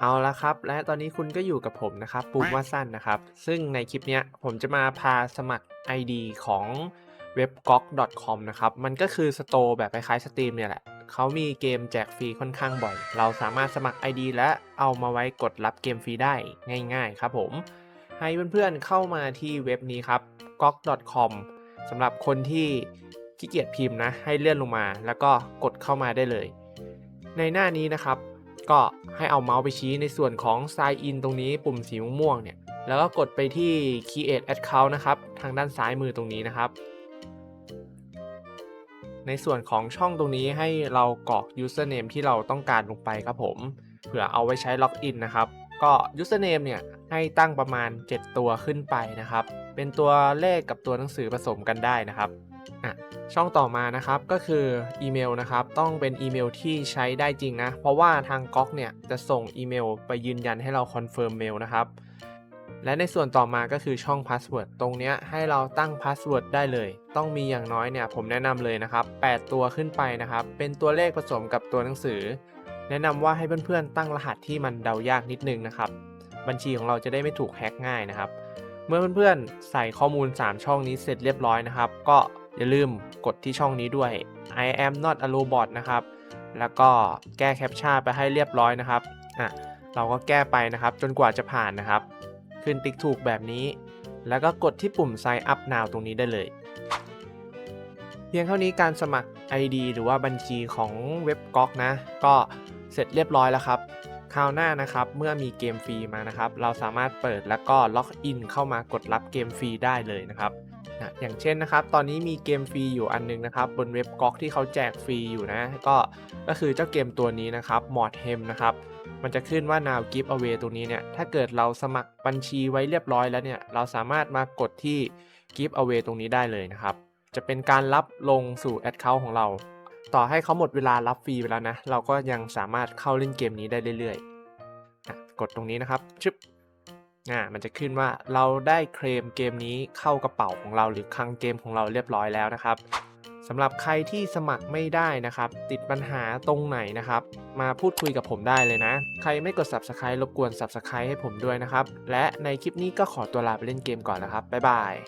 เอาละครับ และตอนนี้คุณก็อยู่กับผมนะครับปูมว่าสั้นนะครับ ซึ่งในคลิปเนี้ยผมจะมาพาสมัคร ID ของเว็บ g o g c o m นะครับ มันก็คือสโตร์แบบคล้ายๆสตรีมเนี่ยแหละ เขามีเกมแจกฟรีค่อนข้างบ่อย เราสามารถสมัคร ID และเอามาไว้กดรับเกมฟรีได้ง่ายๆครับผม ให้เพื่อนๆเข้ามาที่เว็บนี้ครับ g o g c o m สำหรับคนที่ขี้เกียจพิมพ์นะ ให้เลื่อนลงมา แล้วก็กดเข้ามาได้เลย ในหน้านี้นะครับ ก็ให้เอาเมาส์ไปชี้ในส่วนของ Sign In ตรงนี้ปุ่มสีม่วงเนี่ย แล้วก็กดไปที่ Create Account นะครับ ทางด้านซ้ายมือตรงนี้นะครับ ในส่วนของช่องตรงนี้ให้เรากรอก Username ที่เราต้องการลงไปครับผม เผื่อเอาไว้ใช้ล็อกอินนะครับ ก็ Username เนี่ยให้ตั้งประมาณ 7 ตัวขึ้นไปนะครับ เป็นตัวเลขกับตัวหนังสือผสมกันได้นะครับอะ ช่องต่อมานะครับก็คืออีเมลนะครับต้องเป็นอีเมลที่ใช้ได้จริงนะ เพราะว่าทางก๊อกเนี่ยจะส่งอีเมลไปยืนยันให้เราคอนเฟิร์มเมลนะครับและในส่วนต่อมาก็คือช่องพาสเวิร์ดตรงนี้ให้เราตั้งพาสเวิร์ดได้เลย ต้องมีอย่างน้อยเนี่ยผมแนะนำเลยนะครับ 8 ตัวขึ้นไปนะครับ เป็นตัวเลขผสมกับตัวหนังสือ แนะนำว่าให้เพื่อนๆตั้งรหัสที่มันเดายากนิดนึงนะครับ บัญชีของเราจะได้ไม่ถูกแฮ็กง่ายนะครับ เมื่อเพื่อนๆใส่ข้อมูล 3 ช่องนี้เสร็จเรียบร้อยนะครับ ก็ อย่าลืมกดที่ช่องนี้ด้วย I am not a robot นะครับ แล้วก็แก้แคปชั่นไปให้เรียบร้อยนะครับอะเราก็แก้ไปนะครับ จนกว่าจะผ่านนะครับ ขึ้นติ๊กถูกแบบนี้ แล้วก็กดที่ปุ่ม sign up now ตรงนี้ได้เลย เพียงเท่านี้การสมัคร ID หรือว่าบัญชีของเว็บก๊อกนะ ก็เสร็จเรียบร้อยแล้วครับคราวหน้านะครับเมื่อมีเกมฟรีมานะครับ เราสามารถเปิดแล้วก็ล็อกอินเข้ามากดรับเกมฟรีได้เลยนะครับ นะอย่างเช่นนะครับ ตอนนี้มีเกมฟรีอยู่อันนึงนะครับ บนเว็บก๊อกที่เขาแจกฟรีอยู่นะ ก็ก็คือเจ้าเกมตัวนี้นะครับมอดเฮมนะครับมันจะขึ้นว่า now give away ตรงนี้เนี่ย ถ้าเกิดเราสมัครบัญชีไว้เรียบร้อยแล้วเนี่ย เราสามารถมากดที่ give away ตรงนี้ได้เลยนะครับ จะเป็นการรับลงสู่ account ของเรา ต่อให้เขาหมดเวลารับฟรีไปแล้วนะ เราก็ยังสามารถเข้าเล่นเกมนี้ได้เรื่อยๆอะกดตรงนี้นะครับชึบ อ่ามันจะขึ้นว่าเราได้เคลมเกมนี้เข้ากระเป๋าของเราหรือคลังเกมของเราเรียบร้อยแล้วนะครับสำหรับใครที่สมัครไม่ได้นะครับ ติดปัญหาตรงไหนนะครับ มาพูดคุยกับผมได้เลยนะ ใครไม่กด subscribe รบกวน subscribe ให้ผมด้วยนะครับ และในคลิปนี้ก็ขอตัวลาไปเล่นเกมก่อนนะครับ บ๊ายบาย